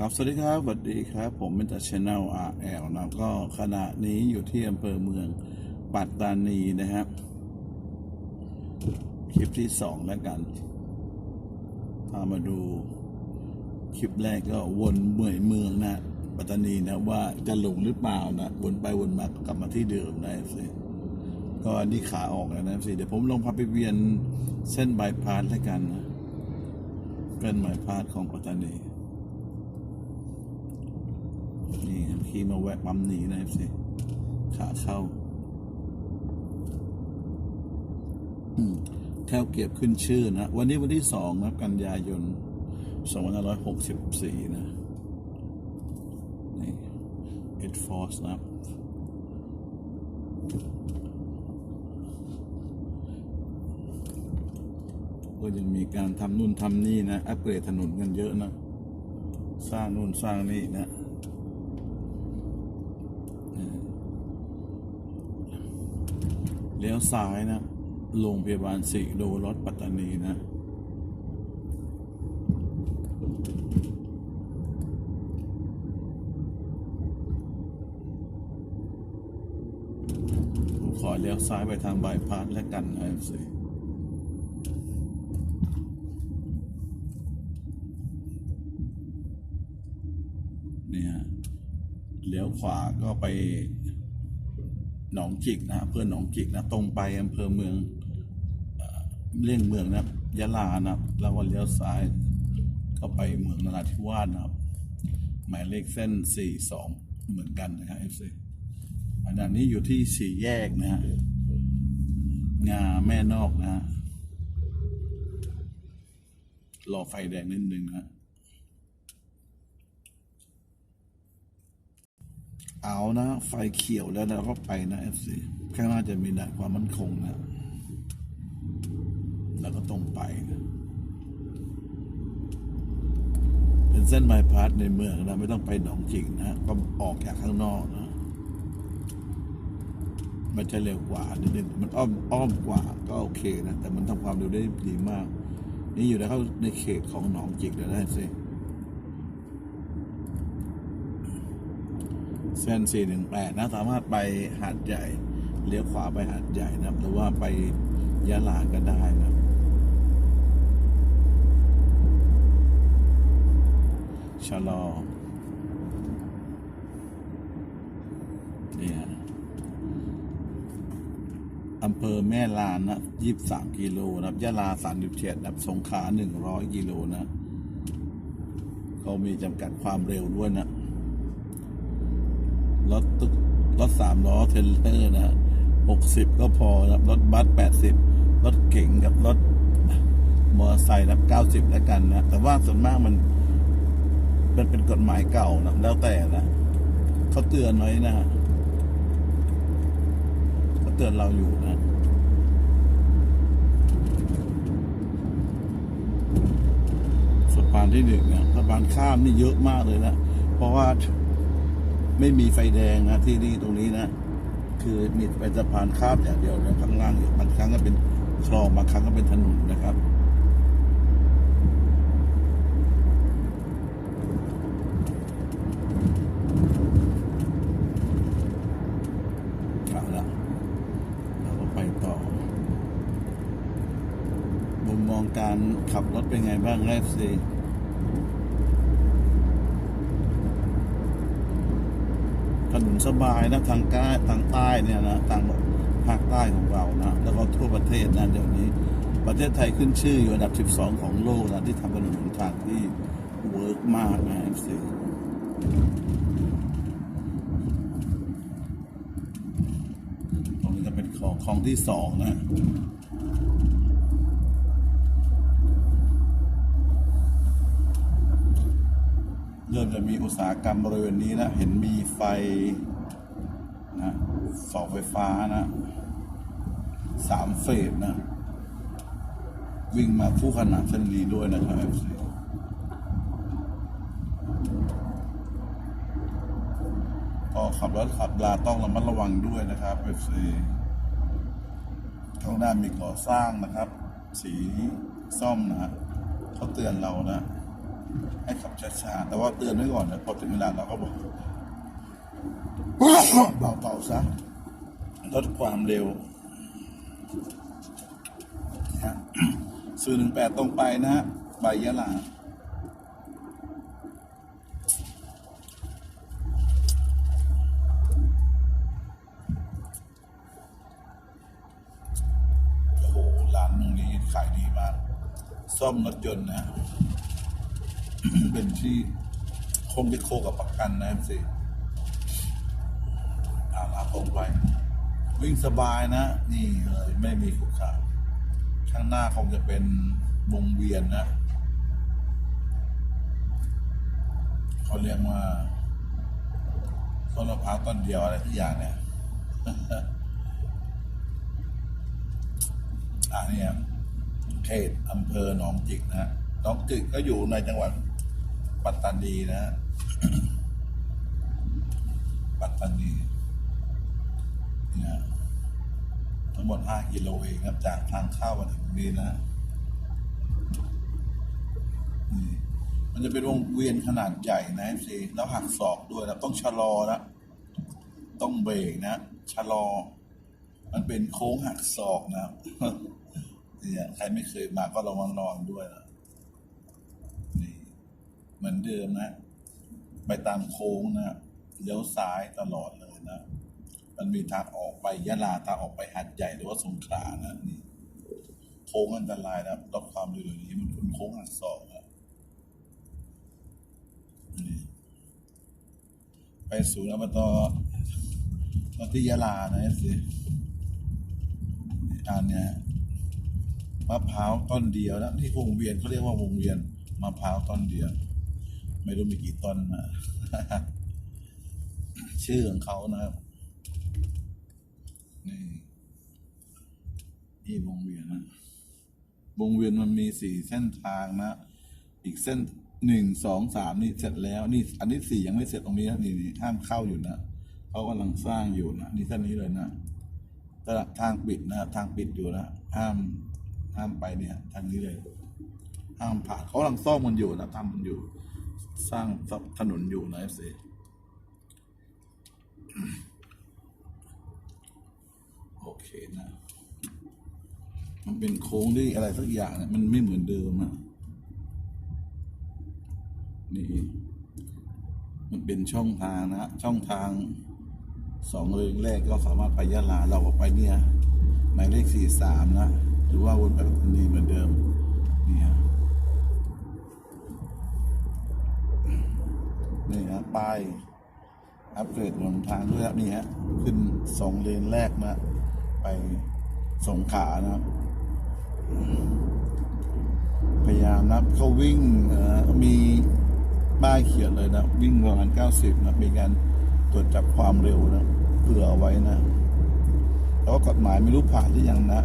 ครับ สวัสดีครับ สวัสดีครับ ผมเป็นจากช anel RL นะก็ขณะนี้อยู่ที่อำเภอเมืองปัตตานีนะครับ คลิปที่สองแล้วกัน พามาดู คลิปแรกก็วนเมื่องเมืองนะ ปัตตานีนะว่าจะหลงหรือเปล่านะ วนไปวนมากลับมาที่เดิมนะสิก็อันนี่ขาออกแล้วนะสิเดี๋ยวผมลงพาไปเวียนเส้นบายพาสแล้วกันนะเป็นบายพาสของปัตตานี นี่ครับขี่มาแวะปั๊มนี้นะครับสิขาเข้าอืมแถวเก็บขึ้นชื่อนะ วันนี้วันที่สองนะกันยายนสองพันห้าร้อยหกสิบสี่นะ นี่เอ็ดฟอร์สนะก็ยังมีการทำนู่นทำนี่นะ อัปเกรดถนนกันเยอะนะ สร้างนู่นสร้างนี่นะ ลี้ยวซ้ายนะโรงพยาบาลสิโลรถปัตตานีนะผมขอเลี้ยวซ้ายไปทางบายพาสแล้วกันนะสิเนี่ยเลี้ยวขวาก็ไป หนองจิกนะอำเภอหนองจิกนะตรงไปอำเภอเมืองเอ่อเลี่ยงเมืองนะยะลานะแล้วก็เลี้ยวซ้ายก็ไปเมืองนราธิวาสนะครับ หมายเลขเส้น 42 เหมือนกันนะครับเอฟซีอันนี้อยู่ที่สี่แยกนะฮะงาแม่นอกนะฮะรอไฟแดงนิดนึงนะฮะ เอานะ ไฟเขียวแล้วเราก็ไปนะเอฟซีข้างหน้าจะมีด่านความมั่นคงนะ แล้วก็ตรงไปนะเป็นเส้นไมพาสในเมืองนะ ไม่ต้องไปหนองจิกนะ ก็ออกจากข้างนอกนะ มันจะเร็วกว่านิดนึงมันอ้อมอ้อมกว่าก็โอเคนะ แต่มันทำความเร็วได้ดีมาก นี่อยู่ในเข้าในเขตของหนองจิกแล้วนะสิ เส้น 418 นะ สามารถไปหาดใหญ่ เลี้ยวขวาไปหาดใหญ่นะหรือว่าไปยะลาก็ได้นะชะลอเนี่ยอำเภอแม่ลานนะ23กิโลนะยะลา37นะสงขลา100กิโลนะ เขามีจำกัดความเร็วด้วยนะ รถตุกรถสามล้อเทรลเลอร์นะหกสิบก็พอนะครับรถบัสแปดสิบรถเก๋งกับรถมอเตอร์ไซค์นะเก้าสิบแล้วกันนะ แต่ว่าส่วนมากมัน มันเป็นกฎหมายเก่านะแล้วแต่นะเขาเตือนไว้นะฮะเขาเตือนเราอยู่นะสะพานที่หนึ่งนะสะพานข้ามนี่เยอะมากเลยนะ เพราะว่า ไม่มีไฟแดงนะที่นี่ตรงนี้นะ คือมีเป็นสะพานข้ามอย่างเดียวนะข้างล่างอยู่บางครั้งก็เป็นคลองบางครั้งก็เป็นถนนนะครับเอาละเราก็ไปต่อมุมมองการขับรถเป็นไงบ้างแรกสิ ถนนสบายนะทางใต้ทางใต้เนี่ยนะทางภาคใต้ของเรานะแล้วก็ทั่วประเทศนะเดี๋ยวนี้ ประเทศไทยขึ้นชื่ออยู่อันดับ 12 ของโลกนะที่ทำถนนหนทางที่เวิร์กมากนะเอฟซีตรงนี้จะเป็นของของที่สองนะ เริ่มจะมีอุตสาหกรรมบริเวณนี้นะเห็นมีไฟนะเสาไฟฟ้านะสามเฟสนะ วิ่งมาคู่ขนานเส้นนี้ด้วยนะครับก็ขับรถขับลาต้องระมัดระวังด้วยนะครับ FC ข้างหน้ามีก่อสร้างนะครับ สีส้มนะฮะเขาเตือนเรานะ ให้ขับช้าๆแต่ว่าเตือนไว้ก่อนนะพอถึงเวลาเราก็บอกเบาๆซะลดความเร็วนะฮะสื่อหนึ่งแปดตรงไปนะฮะใบยะลาโอ้โหร้านตรงนี้ขายดีมาก ซ่อมรถยนต์นะ เป็นที่คงจะโคกับประกันนะสิอาลาตรงไป วิ่งสบายนะ นี่เลยไม่มีขุกขาข้างหน้าคงจะเป็นวงเวียนนะเขาเรียกว่าต้นมะพร้าวต้นเดียวอะไรทุกอย่างเนี่ยอ่าเนี่ยเขตอำเภอหนองจิกนะฮะหนองจิกก็อยู่ในจังหวัด ปัตตานีนะฮะปัตตานีเนี่ยทั้งหมดห้ากิโลเองครับจากทางเข้ามาถึงนี้นะนี่มันจะเป็นวงเวียนขนาดใหญ่นะสิแล้วหักศอกด้วยนะต้องชะลอนะต้องเบรกนะชะลอ มันเป็นโค้งหักศอกนะเนี่ยใครไม่เคยมาก็ระวังนอนด้วยนะ มือนเดิมนะ ไปตามโค้งนะเลี้ยวซ้ายตลอดเลยนะ มันมีทางออกไปยะลาทางออกไปหัดใหญ่หรือว่าสงขลานะนี่โค้งอันตรายนะลดความเร็วอย่างนี้มันเป็นโค้งหักศอกนะไปศูนย์อบตตอนที่ยะลานะสิอันเนี้ยมะพร้าวต้นเดียวนะที่วงเวียนเขาเรียกว่าวงเวียนมะพร้าวต้นเดียว ไม่รู้มีกี่ต้นนะชื่อของเขานะครับ นี่ นี่วงเวียนนะ วงเวียนมันมีสี่เส้นทางนะ อีกเส้นหนึ่งสองสามนี่เสร็จแล้ว นี่ อันนี้สี่ยังไม่เสร็จตรงนี้นะนี่นี่ห้ามเข้าอยู่นะเขากำลังสร้างอยู่นะนี่เส้นนี้เลยนะแต่ทางปิดนะทางปิดอยู่นะห้ามห้ามไปเนี่ย ทางนี้เลยห้ามผ่านเขากำลังซ่อมมันอยู่นะทำมันอยู่ สร้างถนนอยู่นะเอฟซีโอเคนะ มันเป็นโค้งที่อะไรสักอย่างเนี่ยมันไม่เหมือนเดิมอะนี่ มันเป็นช่องทางนะ ช่องทางสองเลนแรกก็สามารถไปยะลาเราออกไปเนี่ยหมายเลขสี่สามนะ หรือว่าวนไปแบบนี้เหมือนเดิมเนี่ย นี่ฮะป้ายอัปเกรดหนทางด้วยครับนี่ฮะขึ้นสองเลนแรกนะไปสงขานะครับ พยายามนะเขาวิ่งมีป้ายเขียนเลยนะ วิ่งประมาณเก้าสิบนะ มีการตรวจจับความเร็วนะเผื่อเอาไว้นะแต่ว่ากฎหมายไม่รู้ผ่านหรือยังนะ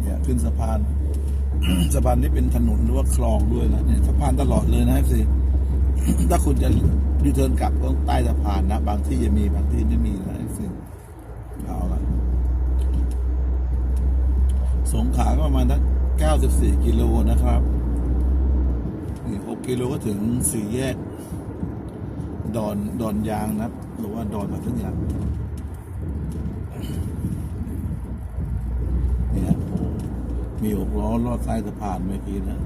เนี่ยขึ้นสะพาน สะพานนี้เป็นถนนหรือว่าคลองด้วยนะเนี่ยสะพานตลอดเลยนะสิถ้าคุณจะรีเทิร์นกลับต้องใต้สะพานนะ บางที่จะมีบางที่ไม่มีนะสิเอาละสงขาก็ประมาณทั้ง94 กิโลนะครับนี่6กิโลก็ถึงสี่แยก ดอนดอนยางนะหรือว่าดอนอะไรทุกอย่างเนี่ยโอ้ มีหกล้อลอดใต้สะพานเมื่อกี้นะ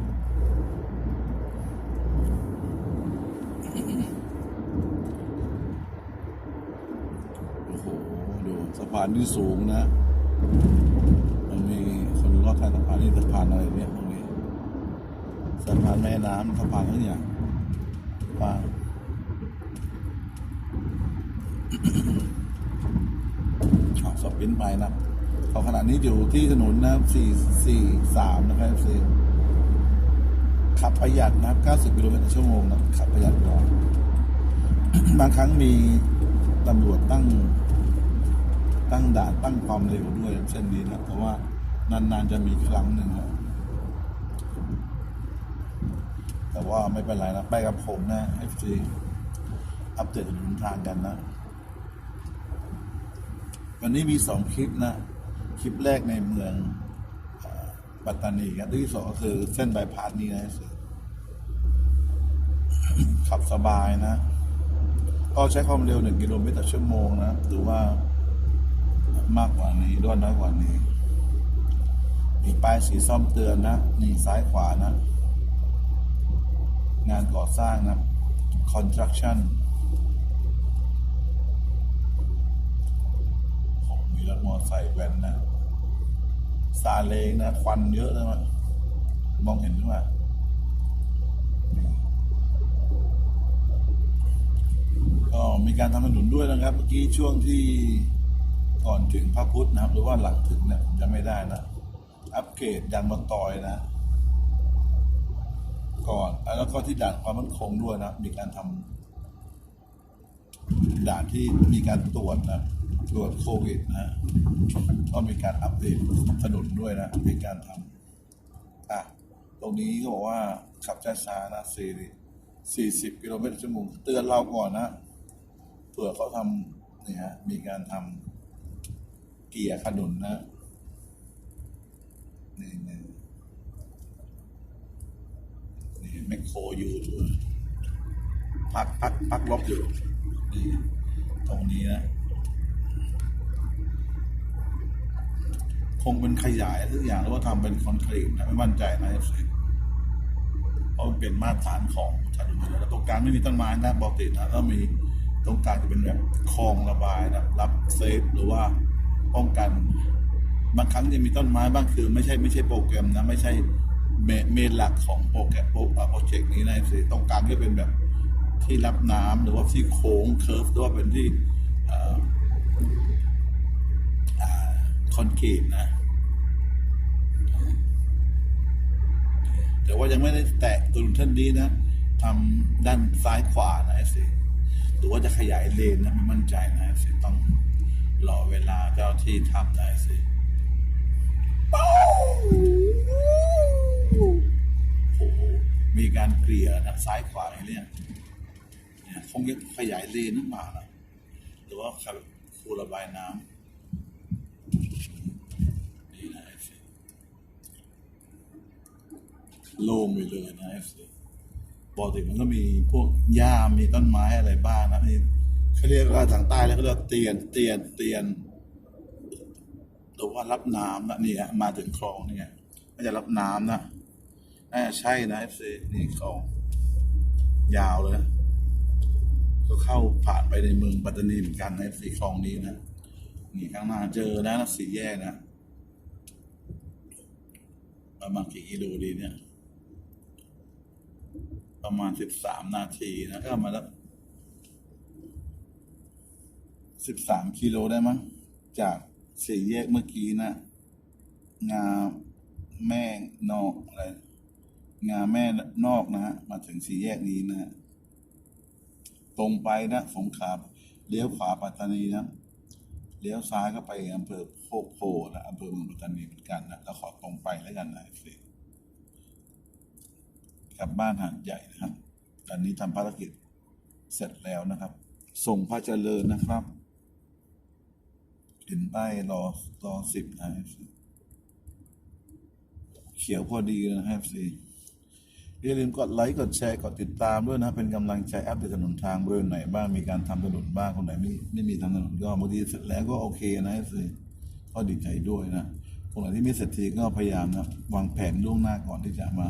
โอ้โหดูสะพานที่สูงนะ มันมีคนลอดใต้สะพานนี่สะพานอะไรเนี่ยตรงนี้สะพานแม่น้ำสะพานทั้งอย่างว่างขับสปินไปนะ เขาขณะนี้อยู่ที่ถนนนะสี่สี่สามนะครับสี่ขับประหยัดนะเก้าสิบกิโลเมตรต่อชั่วโมงนะขับประหยัดกว่าบางครั้งมีตำรวจตั้ง ตั้งด่านตั้งความเร็วด้วยเส้นนี้นะแต่ว่านานๆจะมีครั้งหนึ่งนะแต่ว่าไม่เป็นไรนะ ไปกับผมนะ FG อัปเดตถนนทางกันนะ วันนี้มีสองคลิปนะ คลิปแรกในเมืองปัตตานีครับที่สองก็คือเส้นบายพาสนี้นะขับสบายนะ ก็ใช้ความเร็วหนึ่งกิโลเมตรต่อชั่วโมงนะหรือว่ามากกว่านี้ด้วยน้อยกว่านี้ มีป้ายสีส้มเตือนนะ นี่ซ้ายขวานะ งานก่อสร้างนะ construction มมีรถมอเตอร์ไซค์แว้นนะ ซาเลงนะควันเยอะเลยมั้ยมองเห็นหรือเปล่าก็มีการทำถนนด้วยนะครับ เมื่อกี้ช่วงที่ก่อนถึงพระพุทธนะครับ หรือว่าหลังถึงเนี่ยผมจะไม่ได้นะ อัปเกรดยางมะตอยนะ ก่อนแล้วก็ที่ด่านความมั่นคงด้วยนะ มีการทำด่านที่มีการตรวจนะ ตรวจโควิดนะก็มีการอัปเดตถนนด้วยนะมีการทำอะตรงนี้ก็บอกว่าขับช้าๆนะสี่สี่สิบกิโลเมตรต่อชั่วโมงเตือนเราก่อนนะเผื่อเขาทำเนี่ยฮะมีการทำเกียร์ขนุนนะนี่นี่นี่แมคโครอยู่พักพักพักลบอยู่นี่ตรงนี้นะ คงเป็นขยายทุกอย่างหรือว่าทำเป็นคอนกรีตนะไม่มั่นใจนะเอฟซีเพราะมันเป็นมาตรฐานของถนนอยู่แล้วแล้วตรงกลางไม่มีต้นไม้นะปกตินะแล้วมีตรงกลางจะเป็นแบบคลองระบายนะรับเซฟหรือว่าป้องกัน บางครั้งจะมีต้นไม้บ้างคือ ไม่ใช่ไม่ใช่โปรแกรมนะ ไม่ใช่เมเมนหลักของโปรแกรมโปรโปรเจกต์นี้นะเอฟซีตรงกลางจะเป็นแบบที่รับน้ำหรือว่าที่โค้งเคิร์ฟหรือว่าเป็นที่ คอนกรีตนะ แต่ว่ายังไม่ได้แตะตัวท่านนี้นะทำด้านซ้ายขวานะไอ้สิหรือว่าจะขยายเลนนะไม่มั่นใจนะไอ้สิต้องรอเวลาเจ้าที่ทำนะไอ้สิโอ้โหมีการเกลี่ยนะซ้ายขวาอะไรเนี่ยเนี่ยคงจะขยายเลนนั่นมาหรือว่าคูระบายน้ำ โล่งไปเลยนะเอฟซีปกติมันก็มีพวกหญ้ามีต้นไม้อะไรบ้างนะนี่เขาเรียกว่าทางใต้แล้วเขาเรียกเตียนเตียนเตียนหรือว่ารับน้ำนะนี่ฮะมาถึงคลองนี่ไงไม่จะรับน้ำนะน่าจะใช่นะเอฟซีนี่คลองยาวเลยนะก็เข้าผ่านไปในเมืองปัตตานีเหมือนกันนะเอฟซีคลองนี้นะนี่ข้างหน้าเจอนะสี่แยกนะประมาณกี่กิโลดีเนี่ย ประมาณสิบสามนาทีนะก็มาแล้วสิบสามกิโลได้มั้งจากสี่แยกเมื่อกี้นะงาแม่นอกอะไรงาแม่นอกนะฮะมาถึงสี่แยกนี้นะฮะตรงไปนะสงขลาเลี้ยวขวาปัตตานีนะเลี้ยวซ้ายก็ไปอำเภอโคกโพนะอำเภอเมืองปัตตานีเหมือนกันนะแล้วขอตรงไปแล้วกันนะสิ กลับบ้านหาดใหญ่นะครับ ตอนนี้ทำภารกิจเสร็จแล้วนะครับ ส่งพระเจริญนะครับ เห็นป้ายรอรอสิบนะครับเขียวพอดีนะครับสิอย่าลืมกดไลค์กดแชร์กดติดตามด้วยนะ เป็นกำลังใจแอปเดตถนนทางบริเวณไหนบ้างมีการทำถนนบ้างคนไหนไม่ไม่มีทำถนนก็บางทีเสร็จแล้วก็โอเคนะสิก็ดีใจด้วยนะคนไหนที่ไม่เสร็จทีก็พยายามนะวางแผนล่วงหน้าก่อนที่จะมา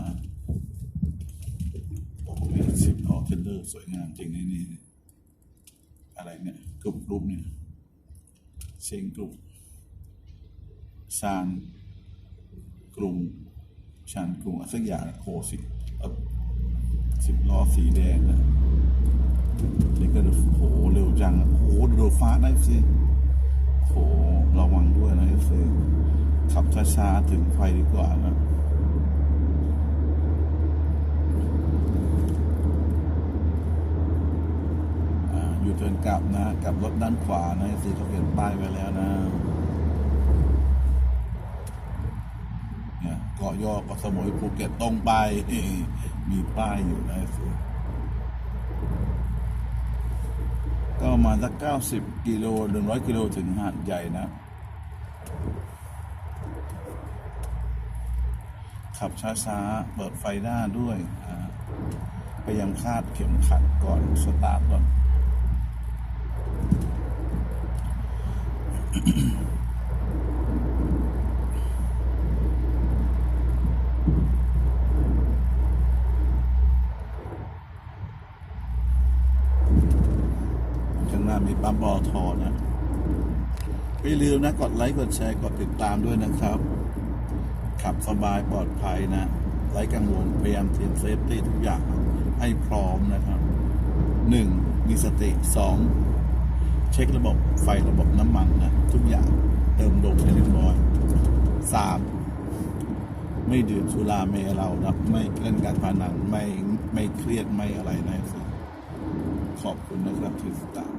สิบออเทนเดอร์สวยงามจริงนี่นี่อะไรเนี่ยกลุ่มกลุ่มเนี่ยเชงกลุ่มชานกลุ่มชานกลุ่มอะไรสักอย่างโหสิสิบล้อสีแดงนะนี่ก็ดูโหเร็วจังโอ้โหดูฟ้าได้สิโหระวังด้วยนะเซีขับช้าๆถึงไฟดีกว่านะ อ่าอยู่เทิร์นกลับนะกลับรถด้านขวานะสีเขาเปลี่ยนป้ายไว้แล้วนะเนี่ยเกาะยอเกาะสมุยภูเก็ตตรงไปมีป้ายอยู่นะสิก็ประมาณสักเก้าสิบกิโลหนึ่งร้อยกิโลถึงหาดใหญ่นะ ขับช้าๆ เปิดไฟหน้าด้วยพยายามคาดเข็มขัดก่อนสตาร์ทก่อน ข้างหน้ามีปั๊มปอทอนะไม่ลืมนะ กดไลค์ กดแชร์ กดติดตามด้วยนะครับ ขับสบายปลอดภัยนะไร้กังวลพยายามเตรียมเซฟตี้ทุกอย่างให้พร้อมนะครับหนึ่งมีสติสอง เช็คระบบไฟระบบน้ำมันนะทุกอย่างเติมลมให้เรียบร้อยสามไม่ดื่มสุราเมเรานะไม่เล่นการพนันไม่ไม่เครียดไม่อะไรนะสิขอบคุณนะครับที่ติดตาม